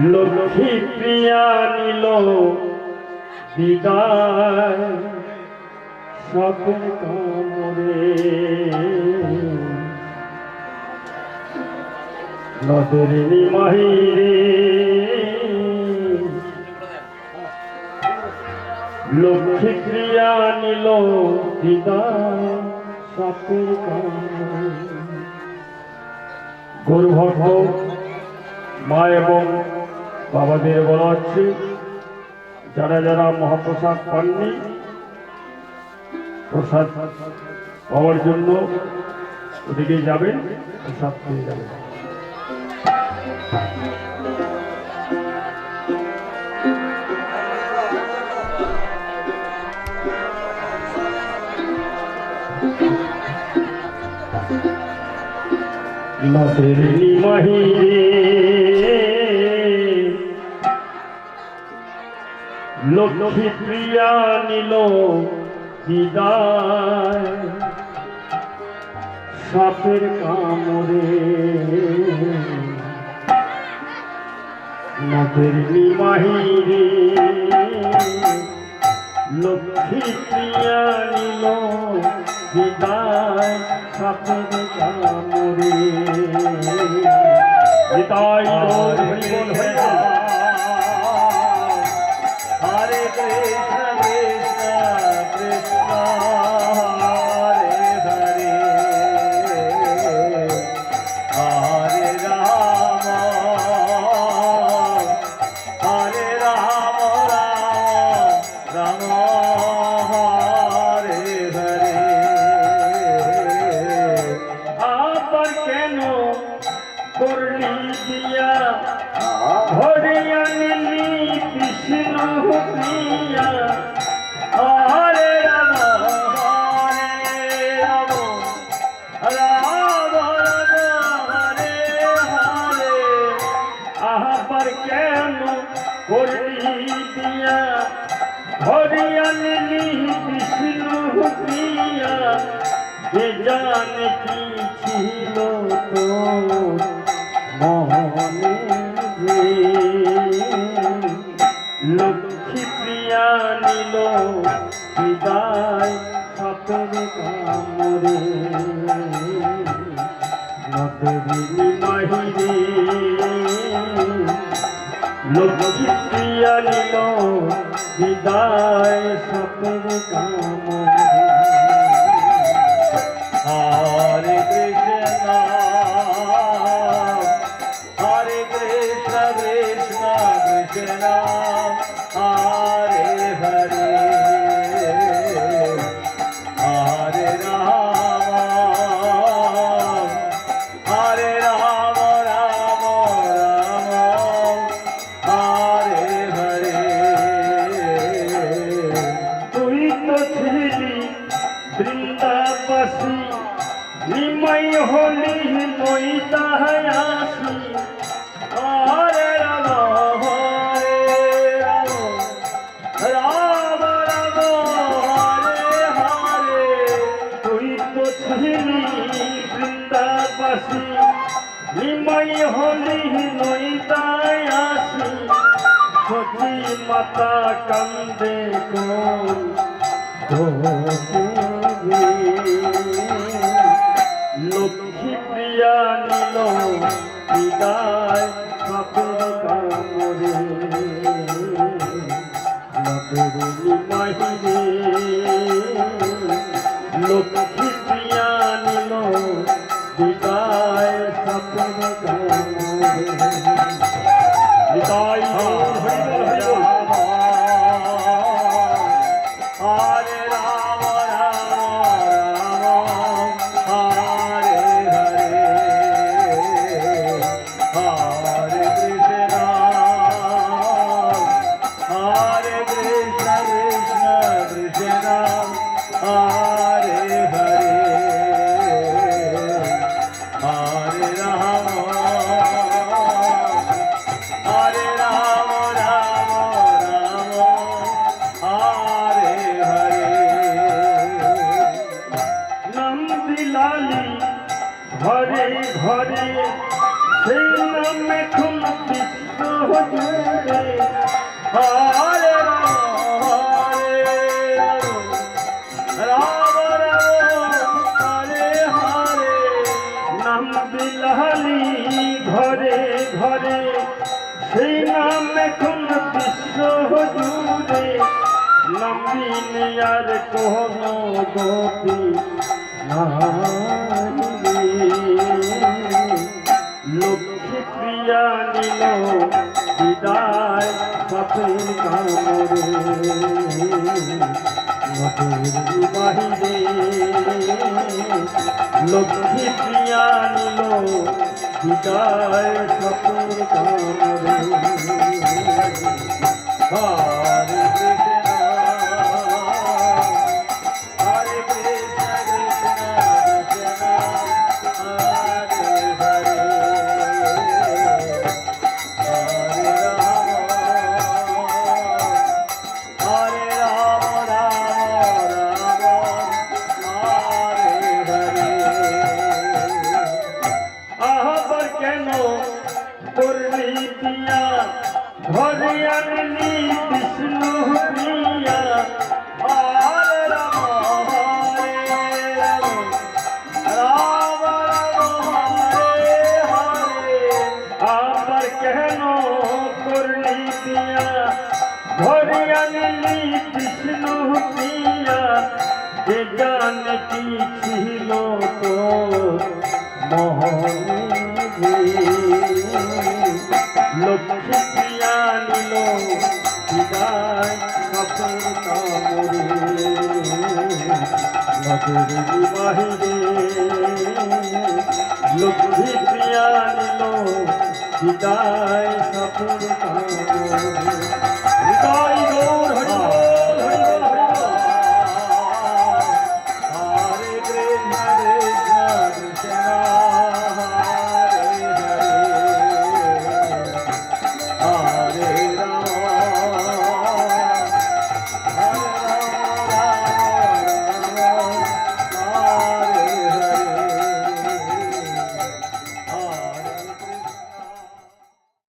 লক্ষ্মী প্রিয়া নিল বিদায়। স্বপ্ন কামরে নদের নিমাহিরে লক্ষ্মী প্রিয়া নিল বিদায়। স্বপ্ন কামরে গৌরভক্ত মা এবং বাবাদের বলা হচ্ছে যারা যারা মহাপ্রসাদ পাননি, প্রসাদ পাওয়ার জন্য ওদিকে যাবেন, প্রসাদ পেয়ে যাবেন। নিমাহিরে লক্ষ্মী প্রিয়া নিল বিদায়। সাপের কামড়ে নদের নিমাহিরে লক্ষ্মী প্রিয়া নিল বিদায়, সাপের কামড়ে। বিদায় জানে কি ছিল তো মনে নিল বিদায় সাপের কামড়ে। নদী মাহিরে লক্ষ্মী নিল বিদায় সাপের কামড়ে। হরে কৃষ্ণ হরে কৃষ্ণ কৃষ্ণ কৃষ্ণ। নিমাই হলি নই তাই আসি। সতী মাতা কান্দে লক্ষ্মী প্রিয়া নিল বিদায় সাপের কামড়ে নগরী মাহিরে, লক্ষ্মী বিদায় সাপের কামড়ে নন্দিলালি ঘরে ঘরে সেই নামে খুন বিশ্ব জুড়ে হরে রাম হরে হরে, নাম বিলালি ঘরে ঘরে সেই নাম এখন বিশ্ব নাই লক্ষ্মী প্রিয়া নিল বিদায় সাপের কামরে। নদীর বাহিরে লক্ষ্মী প্রিয়া নিল বিদায় সাপের কামরে। আনলি বিষ্ণু প্রিয়া যে কি ছিল তো মোহনে লক্ষ্মী প্রিয়া নিল বিদায় কাপড় কামরে নদীর বাহিরে লক্ষ্মী প্রিয়া নিল বিদায় কাপড় কামরে